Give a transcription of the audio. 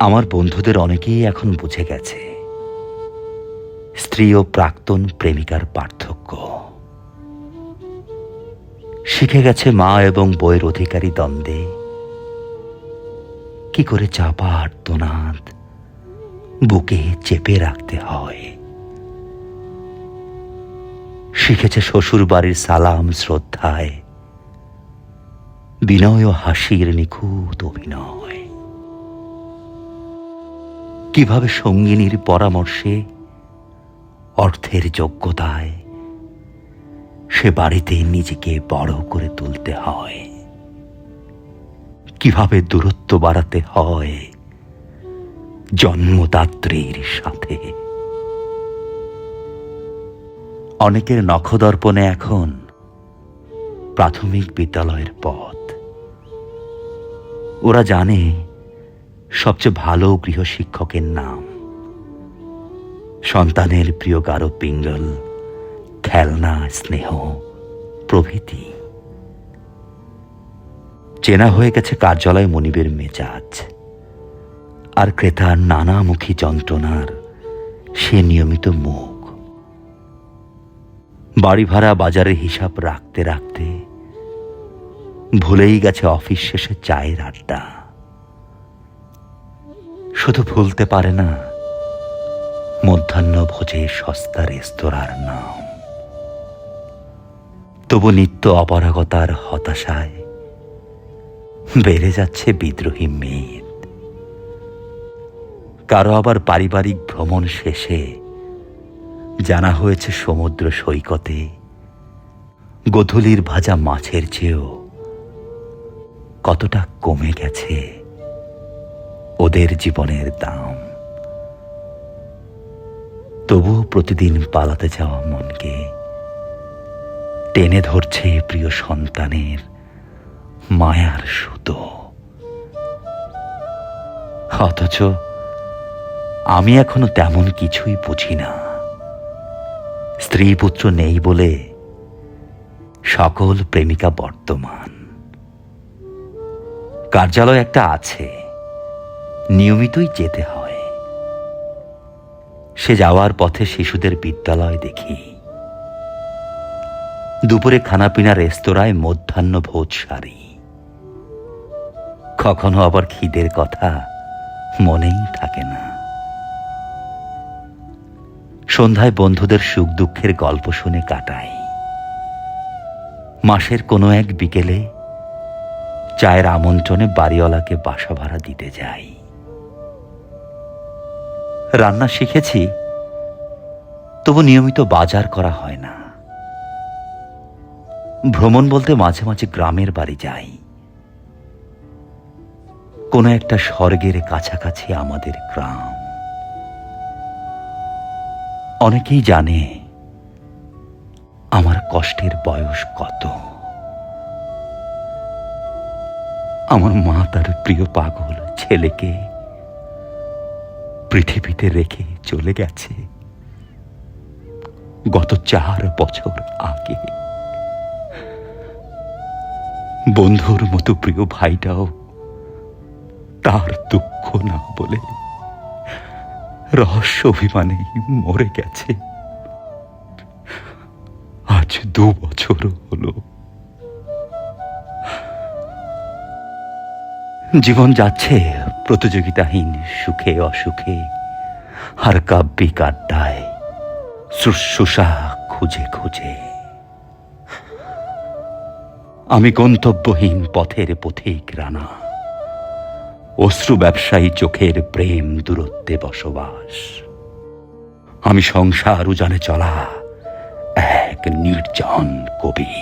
আমার বন্ধুদের অনেকেই এখন বুঝে গেছে। স্ত্রী ও প্রাক্তন প্রেমিকার পার্থক্য। শিখে গেছে মা এবং বইয়ের অধিকারী দ্বন্দ্বে। কি করে চাপা আর্তনাদ বুকে চেপে রাখতে হয়। শিখেছে শ্বশুর বাড়ির সালাম শ্রদ্ধায়। বিনয় ও হাসির নিখুঁত অভিনয়। কীভাবে সঙ্গিনীর পরামর্শে অর্থের যোগ্যতায় সে বাড়িতে নিজেকে বড় করে তুলতে হয়? কীভাবে দূরত্ব বাড়াতে হয় জন্মদাত্রীর সাথে? অনেকের নখদর্পণে এখন প্রাথমিক বিদ্যালয়ের পথ। ওরা জানে সবচেয়ে ভালো গৃহশিক্ষকের নাম। সন্তানের প্রিয় গাঢ় পিঙ্গল, খেলনা, স্নেহ, প্রভৃতি। চেনা হয়ে গেছে কার্যালয় মনিবের মেজাজ। আর ক্রেতার নানামুখী যন্ত্রণার সে নিয়মিত মুখ। বাড়ি ভাড়া বাজারের হিসাব রাখতে রাখতে ভুলেই গেছে অফিস শেষে চায়ের আড্ডা। শুধু ভুলতে পারে না, মধ্যাহ্ন ভোজে সস্তা রেস্তোরাঁর নাম। তবু নিত্য অপারগতার হতাশায় বেড়ে যাচ্ছে বিদ্রোহী মেদ। কারও আবার পারিবারিক ভ্রমণ শেষে জানা হয়েছে সমুদ্র সৈকতে গধূলির ভাজা মাছের চেয়েও কতটা কমে গেছে ওদের জীবনের দাম। তবুও প্রতিদিন পালাতে যাওয়া মনকে টেনে ধরছে প্রিয় সন্তানের মায়ার সুতো। অথচ আমি এখনও তেমন কিছুই বুঝি না। স্ত্রী পুত্র নেই বলে সকল প্রেমিকা বর্তমান। কার্যালয় একটা আছে। নিয়মিতই যেতে হয়। সে যাওয়ার পথে শিশুদের বিদ্যালয় দেখি। দুপুরে খানাপিনা রেস্তোরাঁয় মধ্যাহ্ন ভোজ সারি। কখনো আবার খিদের কথা মনেই থাকে না। সন্ধ্যায় বন্ধুদের সুখ দুঃখের গল্প শুনে কাটাই। মাসের কোনো এক বিকেলে চায়ের আমন্ত্রণে বাড়িওয়ালাকে বাসা ভাড়া দিতে যাই। রান্না শিখেছি, তবু নিয়মিত বাজার করা হয় না। ভ্রমণ বলতে মাঝে মাঝে গ্রামের বাড়ি যাই। কোনো একটা স্বর্গের কাছাকাছি আমাদের গ্রাম। অনেকেই জানে আমার কষ্টের বয়স কত। আমার মা তার প্রিয় পাগল ছেলেকে পৃথিবীতে রেখে চলে গেছে। গত চার বছর আগে। বন্ধুর মতো প্রিয় ভাইটাও তার দুঃখ না বলে রহস্য অভিমানে মরে গেছে। আজ দু বছর হলো। জীবন যাচ্ছে প্রতিযোগিতাহীন, সুখে, অসুখে, আর কাব্যিক আড্ডায় শুশ্রূষা খুঁজে খুঁজে। আমি গন্তব্যহীন পথের পথিক রানা, অশ্রু ব্যবসায়ী চোখের প্রেম দূরত্বে বসবাস। আমি সংসার উজানে চলা এক নির্জন কবি।